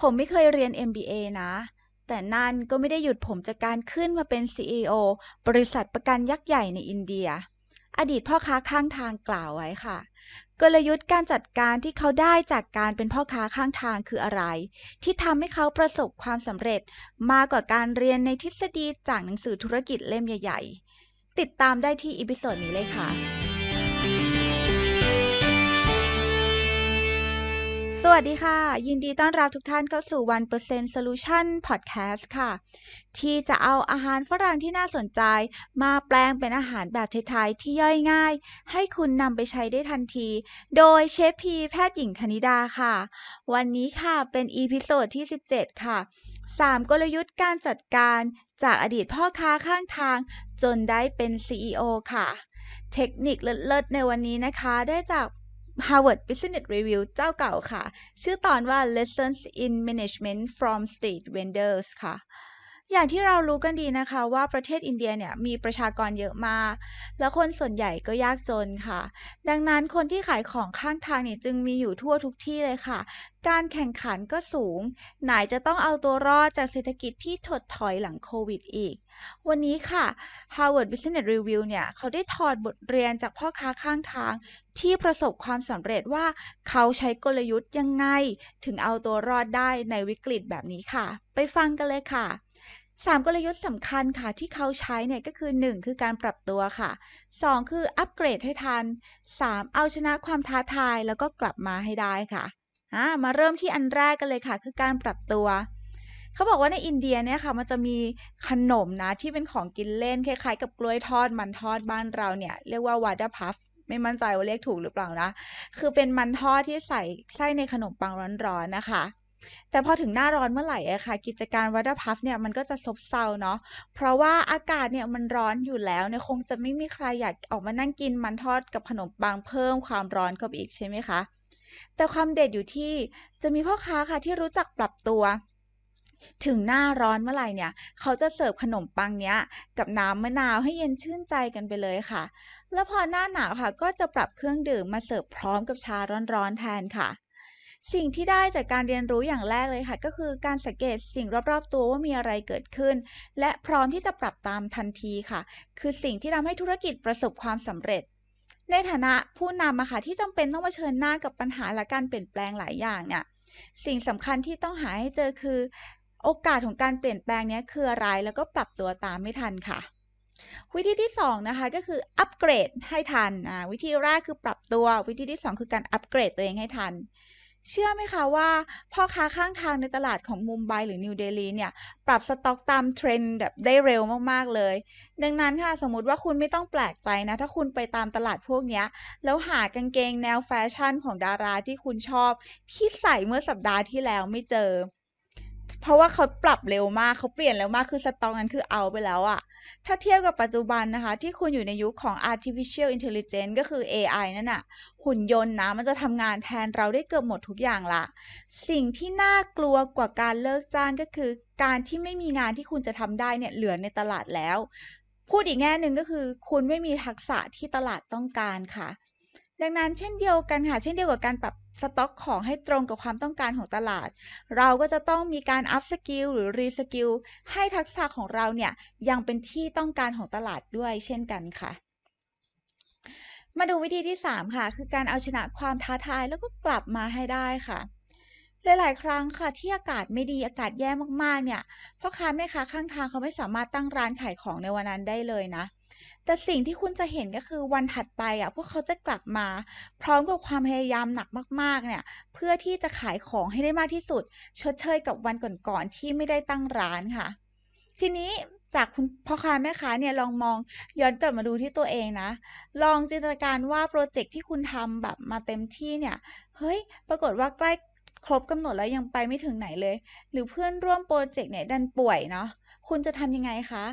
ผมไม่เคยเรียน MBA นะ แต่นั่นก็ไม่ได้หยุดผมจากการขึ้นมาเป็น CEO บริษัทประกันยักษ์ใหญ่ในอินเดีย อดีตพ่อค้าข้างทางกล่าวไว้ค่ะ กลยุทธ์การจัดการที่เขาได้จากการเป็นพ่อค้าข้างทางคืออะไร ที่ทำให้เขาประสบความสำเร็จมากกว่าการเรียนในทฤษฎีจากหนังสือธุรกิจเล่มใหญ่ ๆ ติดตามได้ที่อีพิโซดนี้เลยค่ะ สวัสดีค่ะ ยินดีต้อนรับทุกท่านเข้าสู่ 1% Solution Podcast ค่ะ ที่จะเอาอาหารฝรั่งที่น่าสนใจ มาแปลงเป็นอาหารแบบไทยๆที่ย่อยง่าย ให้คุณนำไปใช้ได้ทันที โดยเชฟพีแพทย์หญิงธนิดาค่ะ วันนี้ค่ะเป็นอีพิโซดที่ 17 ค่ะ 3 กลยุทธ์การจัดการจากอดีตพ่อค้าข้างทาง จนได้เป็น CEO ค่ะเทคนิคเลิศๆในวันนี้นะคะ ได้จาก Harvard Business Review เจ้าเก่าค่ะ ชื่อตอนว่า Lessons in Management from Street Vendors ค่ะ อย่างที่เรารู้กันดีนะคะว่าประเทศอินเดียเนี่ยมีประชากรเยอะมาก และคนส่วนใหญ่ก็ยากจนค่ะ ดังนั้นคนที่ขายของข้างทางเนี่ยจึงมีอยู่ทั่วทุกที่เลยค่ะ การแข่งขันก็สูง ไหนจะต้องเอาตัวรอดจากเศรษฐกิจที่ถดถอยหลังโควิดอีก วันนี้ค่ะ Harvard Business Review เนี่ยเขาได้ถอดบทเรียนจากพ่อค้าข้างทาง ที่ประสบความสำเร็จว่าเขาใช้กลยุทธ์ยังไง ถึงเอาตัวรอดได้ในวิกฤตแบบนี้ค่ะ ไปฟังกันเลยค่ะ 3 กลยุทธ์สำคัญค่ะที่เขาใช้เนี่ยก็คือ 1 คือการปรับตัวค่ะ 2 คืออัปเกรดให้ทัน 3 เอาชนะความท้าทายแล้วก็กลับมาให้ได้ค่ะมาเริ่มที่อันแรกกันเลยค่ะ คือการปรับตัว เขาบอกว่าในอินเดียเนี่ยค่ะมันจะมีขนมนะที่เป็นของกินเล่นคล้ายๆ กับกล้วยทอดมันทอดบ้านเราเนี่ยเรียกว่าวาดาพัฟไม่มั่นใจว่าเรียกถูกหรือเปล่านะ คือเป็นมันทอดที่ใส่ไส้ในขนมปังร้อนๆนะคะ แต่พอถึงหน้าร้อนเมื่อไหร่อะค่ะ กิจการวัตพัฟเนี่ยมันก็จะซบเซาเนาะ เพราะว่าอากาศเนี่ยมันร้อนอยู่แล้วเนี่ยคงจะไม่มีใครอยากออกมานั่งกินมันทอดกับขนมปังเพิ่มความร้อนเข้าไปอีกใช่ไหมคะ แต่ความเด็ดอยู่ที่จะมีพ่อค้าค่ะที่รู้จักปรับตัว ถึงหน้าร้อนเมื่อไหร่เนี่ย เขาจะเสิร์ฟขนมปังเนี้ย กับน้ำมะนาวให้เย็นชื่นใจกันไปเลยค่ะ แล้วพอหน้าหนาวค่ะ ก็จะปรับเครื่องดื่มมาเสิร์ฟพร้อมกับชาร้อนๆแทนค่ะ สิ่งที่ได้จากการเรียนรู้อย่างแรกเลยค่ะ ก็คือการสังเกตสิ่งรอบๆ ตัวว่ามีอะไรเกิดขึ้น และพร้อมที่จะปรับตามทันทีค่ะ คือสิ่งที่ทำให้ธุรกิจประสบความสำเร็จ ในฐานะผู้นำอะค่ะที่จำเป็นต้องมาเชิญหน้ากับปัญหาและการเปลี่ยนแปลงหลายอย่างเนี่ยสิ่งสำคัญที่ต้องหาให้เจอคือ โอกาสของการเปลี่ยนแปลงนี้คืออะไรแล้วก็ปรับตัวตามไม่ทันค่ะวิธีที่2นะคะก็คืออัปเกรดให้ทัน วิธีแรกคือปรับตัว วิธีที่ 2 คือการอัปเกรดตัวเองให้ทัน เชื่อไหมคะว่า พ่อค้าข้างทางในตลาดของมุมไบหรือนิวเดลีเนี่ย ปรับสต็อกตามเทรนด์แบบได้เร็วมากๆเลย ดังนั้นค่ะ สมมุติว่าคุณไม่ต้องแปลกใจนะ ถ้าคุณไปตามตลาดพวกนี้ แล้วหากางเกงแนวแฟชั่นของดาราที่คุณชอบ ที่ใส่เมื่อสัปดาห์ที่แล้วไม่เจอ เพราะว่าเขาปรับเร็วมากเขาเปลี่ยนเร็วมากคือสต็อกนั้นคือเอาไปแล้วอะ ถ้าเทียบกับปัจจุบันนะคะ ที่คุณอยู่ในยุคของ artificial intelligence ก็คือ AI นั่นน่ะ หุ่นยนต์นะ มันจะทำงานแทนเราได้เกือบหมดทุกอย่างละ สิ่งที่น่ากลัวกว่าการเลิกจ้างก็คือ การที่ไม่มีงานที่คุณจะทำได้เนี่ยเหลือในตลาดแล้ว พูดอีกแง่หนึ่งก็คือ คุณไม่มีทักษะที่ตลาดต้องการค่ะ ดังนั้นเช่นเดียวกันค่ะ เช่นเดียวกับการปรับ สต็อกของให้ตรงกับความต้องการของตลาด เราก็จะต้องมีการอัพสกิลหรือรีสกิลให้ทักษะของเราเนี่ยยังเป็นที่ต้องการของตลาดด้วยเช่นกันค่ะ มาดูวิธีที่ 3 ค่ะ คือการเอาชนะความท้าทายแล้วก็กลับมาให้ได้ค่ะ หลาย ๆ ครั้งค่ะที่อากาศไม่ดี อากาศแย่มาก ๆ เนี่ย พ่อค้าแม่ค้าข้างทางเขาไม่สามารถตั้งร้านขายของในวันนั้นได้เลยนะ แต่สิ่งที่คุณจะเห็น ก็คือวันถัดไปอะพวกเขาจะกลับมาพร้อมกับความพยายามหนักมาก ๆ เนี่ย เพื่อที่จะขายของให้ได้มากที่สุด ชดเชยกับวันก่อน ๆ ที่ไม่ได้ตั้งร้านค่ะ ทีนี้จากคุณ พ่อค้าแม่ค้าเนี่ย ลองมองย้อนกลับมาดูที่ตัวเองนะ ลองจินตนาการว่าโปรเจกต์ที่คุณทำแบบมาเต็มที่เนี่ย เฮ้ย ปรากฏว่าใกล้ ครบกำหนดแล้วยังไปไม่ถึงไหนเลย หรือเพื่อนร่วมโปรเจกต์เนี่ยดันป่วยเนาะคุณจะทำยังไงคะ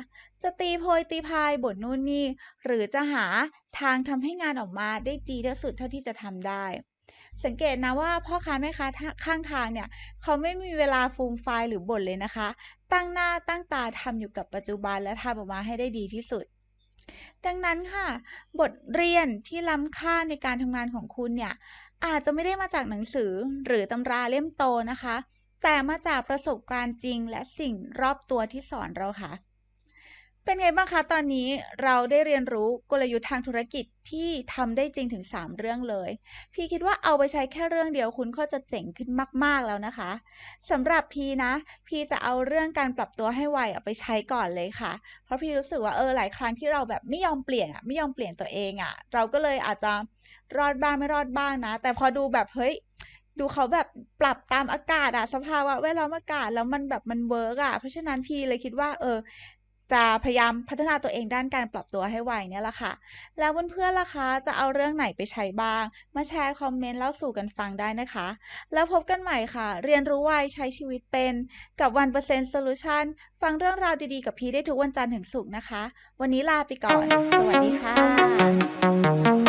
จะตีโพยตีพายบ่นนู่นนี่ หรือจะหาทางทำให้งานออกมาได้ดีที่สุดเท่าที่จะทำได้ สังเกตนะว่าพ่อค้าแม่ค้าข้างทางเนี่ย เขาไม่มีเวลาฟูมไฟล์หรือบ่นเลยนะคะ ตั้งหน้าตั้งตาทำอยู่กับปัจจุบันและทำออกมาให้ได้ดีที่สุด ดังนั้นค่ะ บทเรียนที่ล้ำค่าในการทำงานของคุณเนี่ย อาจจะไม่ได้มาจากหนังสือหรือตำราเล่มโตนะคะ แต่มาจากประสบการณ์จริงและสิ่งรอบตัวที่สอนเราค่ะ เป็นไงบ้างคะ ตอนนี้เราได้เรียนรู้กลยุทธ์ทางธุรกิจที่ทำได้จริงถึง 3 เรื่องเลย พี่คิดว่าเอาไปใช้แค่เรื่องเดียวคุณก็จะเจ๋งขึ้นมาก ๆ แล้วนะคะสำหรับพี่นะ พี่จะเอาเรื่องการปรับตัวให้ไวเอาไปใช้ก่อนเลยค่ะ เพราะพี่รู้สึกว่าเออหลายครั้งที่เราแบบไม่ยอมเปลี่ยนอะไม่ยอมเปลี่ยนตัวเองอะเราก็เลยอาจจะรอดบ้างไม่รอดบ้างนะ แต่พอดูแบบเฮ้ยดูเขาแบบปรับตามอากาศอะสภาวะแวดล้อมอากาศแล้วมันแบบมันเวิร์กอะเพราะฉะนั้นพี่เลยคิดว่าเออ จะพยายามพัฒนาตัวเองด้านการปรับตัวให้ไวเนี่ยแหละค่ะ แล้วเพื่อนๆล่ะคะ จะเอาเรื่องไหนไปใช้บ้าง มาแชร์คอมเมนต์เล่าสู่กันฟังได้นะคะ แล้วพบกันใหม่ค่ะ เรียนรู้ไวใช้ชีวิตเป็นกับ 1% Solution ฟังเรื่องราวดีๆ กับพี่ได้ทุกวันจันทร์ถึงศุกร์นะคะ วันนี้ลาไปก่อน สวัสดีค่ะ